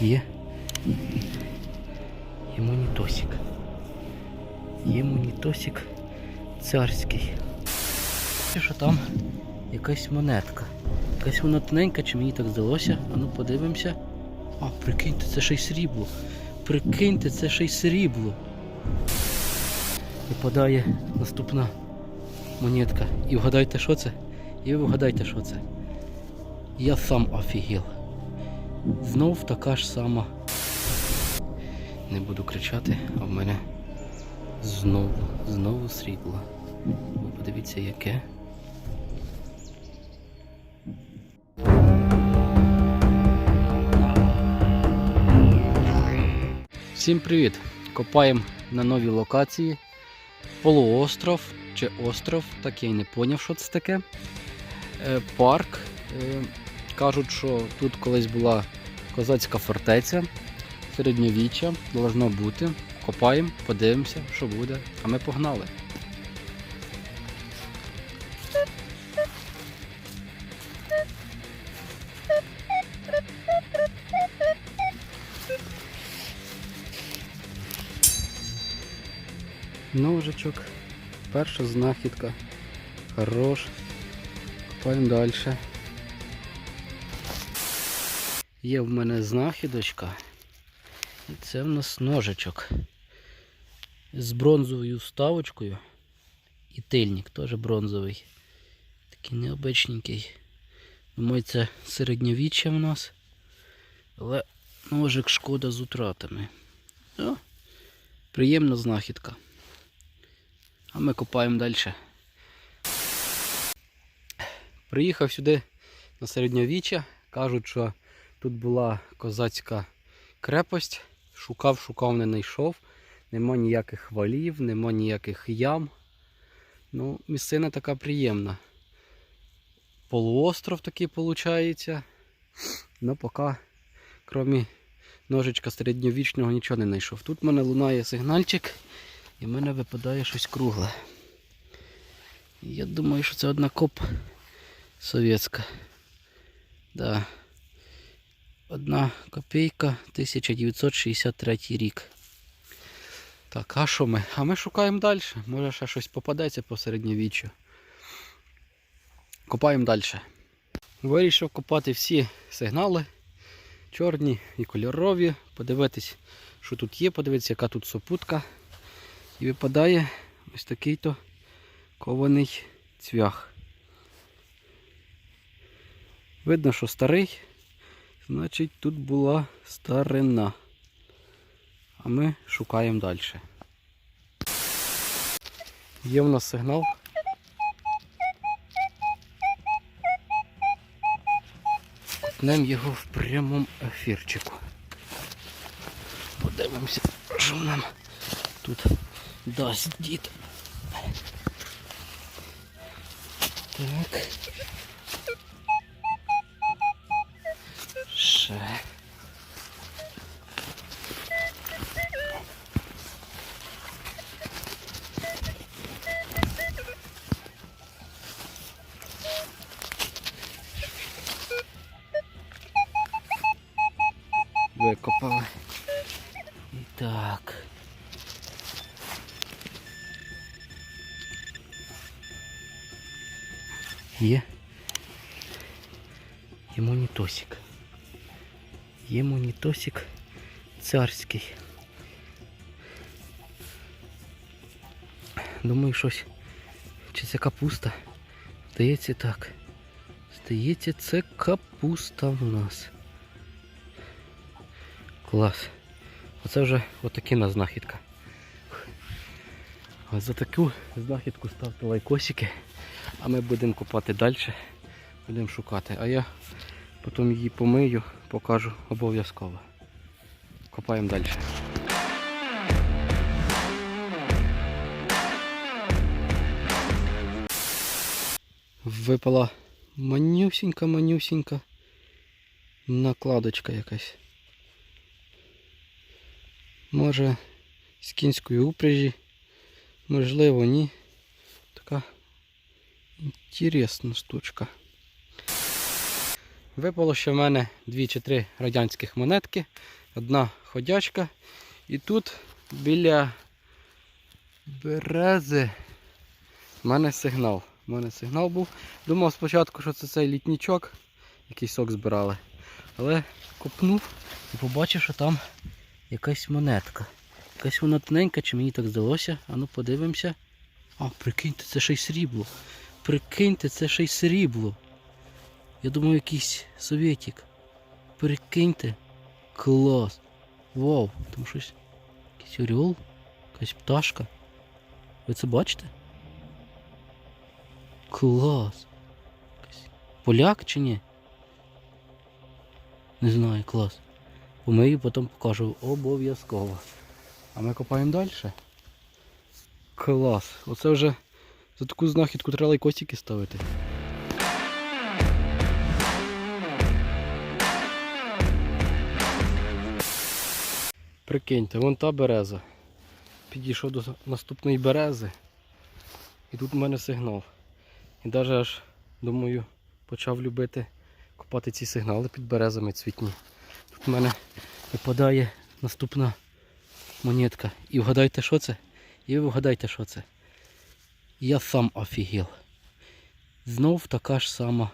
Є. Є монітосик. Є монітосик царський. Що там якась монетка. Якась вона тоненька, чи мені так здалося. А ну подивимося. А, прикиньте, це ще й срібло. Прикиньте, це ще й срібло. Випадає наступна монетка. І вгадайте, що це? І ви вгадайте, що це. Я сам офігел. Знов така ж сама. Не буду кричати, а в мене знову, знову срібло. Ви подивіться, яке. Всім привіт! Копаємо на новій локації. Полуостров чи остров, так я й не поняв, що це таке. Е, парк. Кажуть, що тут колись була козацька фортеця, середньовіччя, должно бути. Копаємо, подивимося, що буде. А ми погнали. Ножичок. Перша знахідка. Хорош. Копаємо далі. Є в мене знахідочка. І це в нас ножичок. З бронзовою вставочкою. І тильник теж бронзовий. Такий необичненький. Думаю, це середньовіччя в нас. Але ножик шкода з утратами. О, приємна знахідка. А ми копаємо далі. Приїхав сюди на середньовіччя. Кажуть, що тут була козацька крепость. Шукав, шукав, не знайшов. Нема ніяких валів, нема ніяких ям. Ну, місцина така приємна. Полуостров такий виходить. Ну, поки, крім ножичка середньовічного, нічого не знайшов. Тут в мене лунає сигнальчик і в мене випадає щось кругле. Я думаю, що це одна коп совєтська. Да. Одна копійка 1963 рік. Так, а що ми? А ми шукаємо далі. Може ще щось попадеться по середньовіччю. Копаємо далі. Вирішив копати всі сигнали. Чорні і кольорові. Подивитись, що тут є, подивитися, яка тут сопутка. І випадає ось такий-то кований цвях. Видно, що старий, значить тут була старина. А ми шукаємо далі. Є в нас сигнал. Купнемо його в прямому ефірчику. Подивимося, що нам тут дасть дід. Так. Ще. Викопали. І так. Є. Є монітосик. Є монітосик царський. Думаю, щось. Чи це капуста? Здається так. Здається, це капуста в нас. Клас. Оце вже отакина знахідка. От за таку знахідку ставте лайкосики, а ми будемо копати далі, будемо шукати. А я потім її помию, покажу обов'язково. Копаємо далі. Випала манюсінька-манюсінька накладочка якась. Може з кінської упряжі, можливо, ні. Така інтересна штучка. Випало ще в мене дві чи три радянських монетки, одна ходячка. І тут біля берези в мене сигнал. У мене сигнал був. Думав спочатку, що це цей літнічок, який сок збирали. Але копнув і побачив, що там якась монетка. Якась вона тоненька, чи мені так здалося. А ну подивимося. А, прикиньте, це ще й срібло. Прикиньте, це ще й срібло. Я думаю, якийсь совєтік. Прикиньте. Клас. Вау, там щось. Якийсь орел, якась пташка. Ви це бачите? Клас. Поляк чи ні? Не знаю, клас. Помию, потім покажу обов'язково. А ми копаємо далі. Клас. Оце вже за таку знахідку треба лайкосики ставити. Прикиньте, вон та береза. Підійшов до наступної берези. І тут у мене сигнал. І навіть аж, думаю, почав любити копати ці сигнали під березами цвітні. Тут у мене випадає наступна монетка. І вгадайте, що це? І ви вгадайте, що це. Я сам офігел. Знов така ж сама.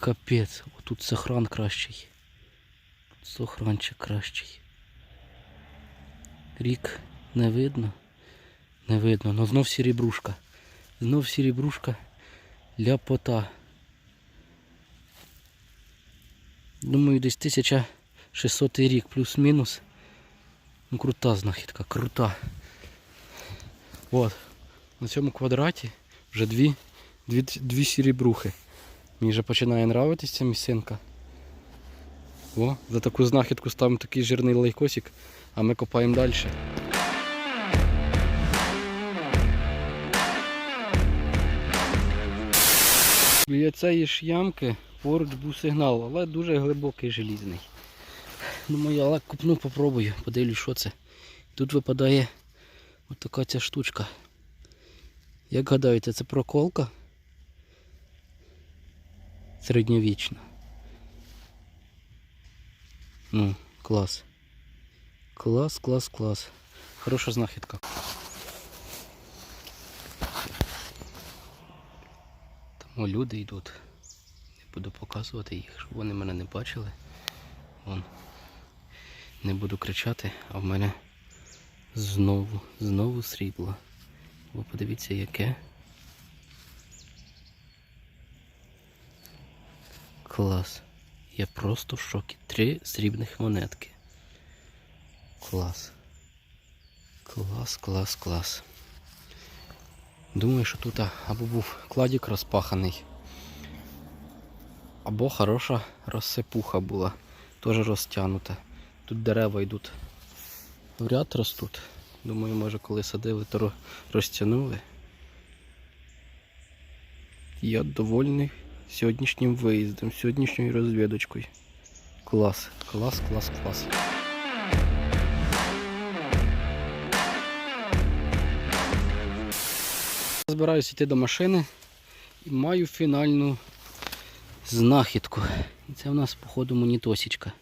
Капець. Отут сохран кращий. Сохранчик кращий. Рік не видно. Не видно, но знов сірібрушка. Знов сірібрушка. Ляпота. Думаю, десь 1600 рік плюс-мінус. Ну, крута знахідка, крута. От. На цьому квадраті вже дві, дві, дві сірібрухи. Мені вже починає нравитись ця місцинка. О, за таку знахідку ставимо такий жирний лайкосик, а ми копаємо далі. Біля цієї ж ямки поруч був сигнал, але дуже глибокий желізний. Думаю, я лак купну, попробую, подивлюсь, що це. Тут випадає от така ця штучка. Як гадаєте, це проколка? Середньовічна. Ну, клас. Клас, клас, клас. Хороша знахідка. Там люди йдуть. Не буду показувати їх, щоб вони мене не бачили. Вон. Не буду кричати, а в мене знову, знову срібло. Ви подивіться яке. Клас. Я просто в шокі. Три срібних монетки. Клас. Клас, клас, клас. Думаю, що тут або був кладік розпаханий, або хороша розсипуха була, теж розтягнута. Тут дерева йдуть в ряд ростуть. Думаю, може коли садили, то ро- розтягнули. Я довольний сьогоднішнім виїздом, сьогоднішньою розвідочкою. Клас, клас, клас, клас. Збираюсь йти до машини і маю фінальну знахідку. І це в нас, походу, монітосічка.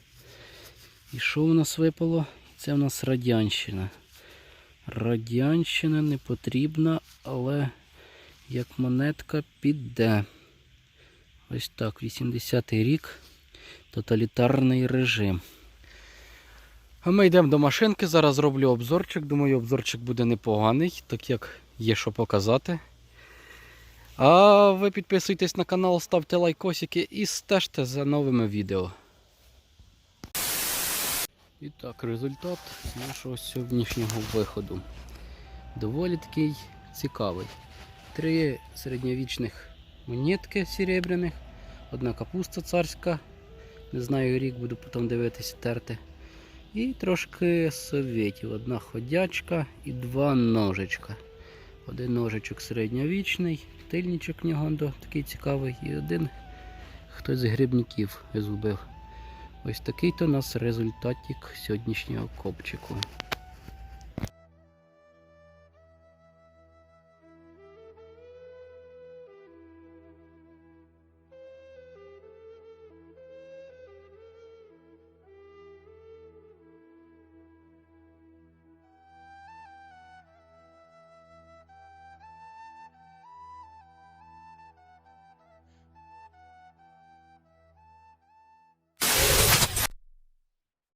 І що в нас випало? Це в нас радянщина. Радянщина не потрібна, але як монетка піде. Ось так, 80-й рік. Тоталітарний режим. А ми йдемо до машинки, зараз зроблю обзорчик. Думаю, обзорчик буде непоганий, так як є що показати. А ви підписуйтесь на канал, ставте лайкосики і стежте за новими відео. І так, результат нашого сьогоднішнього виходу. Доволі такий цікавий. Три середньовічних монетки серебряних, одна капуста царська, не знаю рік, буду потім дивитися терти. І трошки совєтів. Одна ходячка і два ножичка. Один ножичок середньовічний, тильничок нього такий цікавий, і один хтось з грибників згубив. Ось такий то у нас результатик сьогоднішнього копчику.